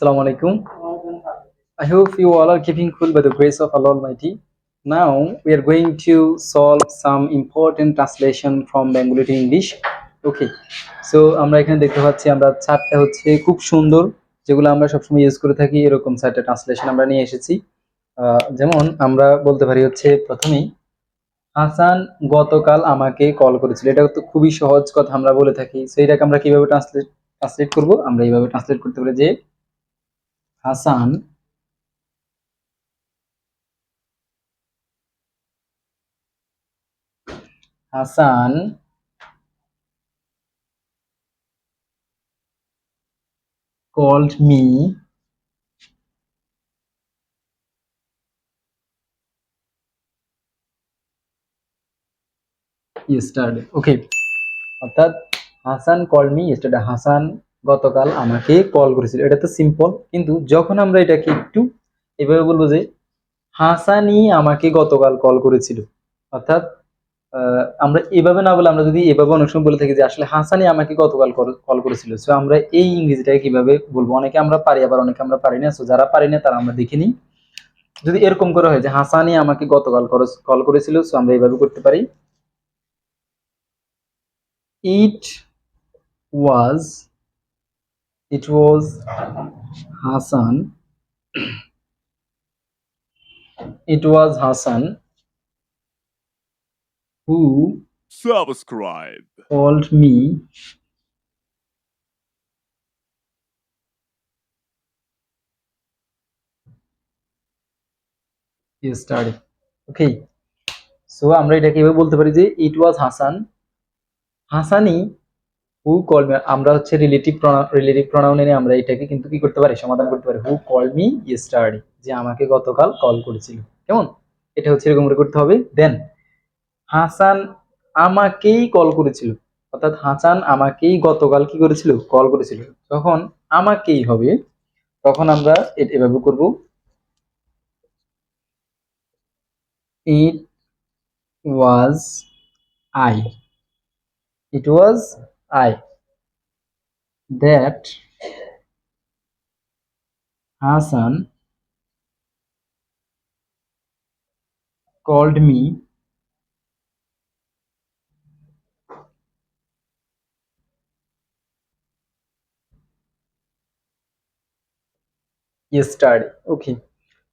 Assalamu alaikum. I hope you all are keeping cool by the grace of Allah Almighty. Now, we are going to solve some important translation from Bengali to English. Okay. So, আমরা এখানে দেখতে পাচ্ছি, আমরা চারটা হচ্ছে খুব সুন্দর, যেগুলো আমরা সবসময় ইউজ করে থাকি, এরকম চারটা ট্রান্সলেশন আমরা নিয়ে এসেছি যেমন আমরা বলতে পারি হচ্ছে প্রথমেই, হাসান গতকাল আমাকে কল করেছিল এটা তো খুবই সহজ কথা আমরা বলে থাকি সেইটাকে আমরা কীভাবে ট্রান্সলেট ট্রান্সলেট করব আমরা এইভাবে ট্রান্সলেট করতে পারি যে Hasan Hasan called me yesterday okay অর্থাৎ Hasan call me yesterday Hasan গতকাল আমাকে কল করেছিল। এটা তো সিম্পল কিন্তু যখন আমরা এটাকে একটু এভাবে বলব যে হাসানই আমাকে গতকাল কল করেছিল। অর্থাৎ আমরা এভাবে না বলে আমরা যদি এভাবে অনেক সময় বলে থাকি যে আসলে হাসানি আমাকে গতকাল কল করেছিল। সো আমরা এই ইংরেজিটাকে কীভাবে বলব? অনেকে আমরা পারি, আবার অনেকে আমরা পারি না। সো যারা পারি না, তারা আমরা দেখে নিই। যদি এরকম করে হয় যে হাসানই আমাকে গতকাল কল করেছিল সো আমরা এইভাবে করতে পারি। It was it was Hasan it was Hassan who Subscribe. called me yesterday. Okay. So আমরা এটা কীভাবে বলতে পারি যে ইট ওয়াজ হাসান হাসানি হু কল মি আমরা হচ্ছে রিলেটিভ রিলেটিভ প্রনাউন এনে আমরা এটাকে কিন্তু কি করতে পারি? সমাধান করতে পারি। হু কল মি ইয়েস্টারডে যে আমাকে গতকাল কল করেছিল। কেমন? এটা হচ্ছে এরকম করে করতে হবে। দেন হাসান আমাকেই কল করেছিল। অর্থাৎ হাসান আমাকেই গতকাল কি করেছিল? কল করেছিল। যখন আমাকেই হবে, তখন আমরা এভাবে করব। It was I it was I that Hassan called me yesterday okay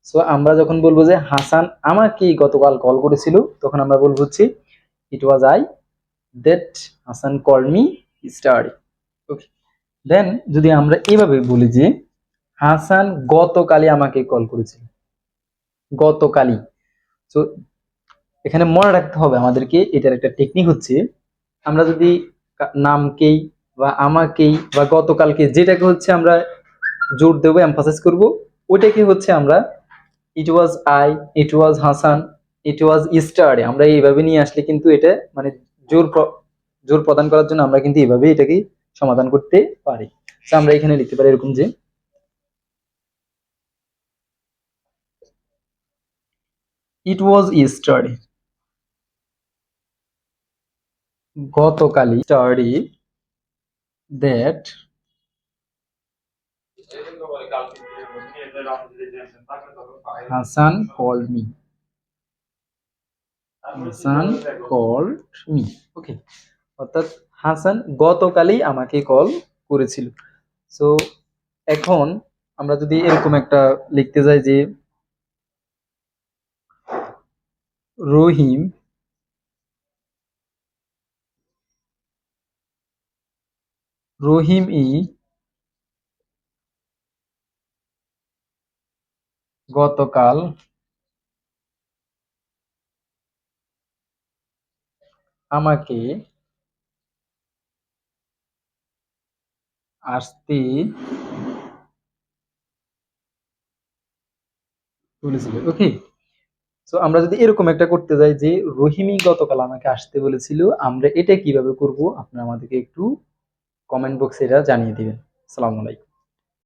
so আমরা যখন বলব যে হাসান আমাকে গতকাল কল করেছিল, তখন আমরা বলব হচ্ছে it was I that Hasan call me study okay then যদি আমরা এভাবে বলি যে, হাসান গতকালই আমাকে কল করেছিল। গতকালই। তো এখানে মনে রাখতে হবে আমাদেরকে, এটার একটা টেকনিক হচ্ছে, আমরা যদি নামকেই বা আমাকেই বা গতকালকে যেটাকে হচ্ছে আমরা জোর দেবো এমফাসাইজ করব, ওইটাকে হচ্ছে আমরা ইট was I it was Hasan it was ইস্টারডে আমরা এইভাবে নিয়ে আসলে কিন্তু এটা মানে জোর জোর প্রদান করার জন্য আমরা কিন্তু এইভাবে এটাকে সমাধান করতে পারি। আমরা এখানে লিখতে পারি এরকম যে ইট ওয়াজ ইস্টারডে গতকালই study that Hasan call me Hasan call me okay অর্থাৎ হাসান গতকালই আমাকে কল করেছিল। সো এখন আমরা যদি এরকম একটা লিখতে যাই যে, রহিম রহিম ই গতকাল আমাকে আসতে ওকে তো আমরা যদি এরকম একটা করতে যাই যে রহিমি গতকাল আমাকে আসতে বলেছিল, আমরা এটা কীভাবে করব? আপনারা আমাদেরকে একটু কমেন্ট বক্সে এটা জানিয়ে দিবেন। আসসালামু আলাইকুম।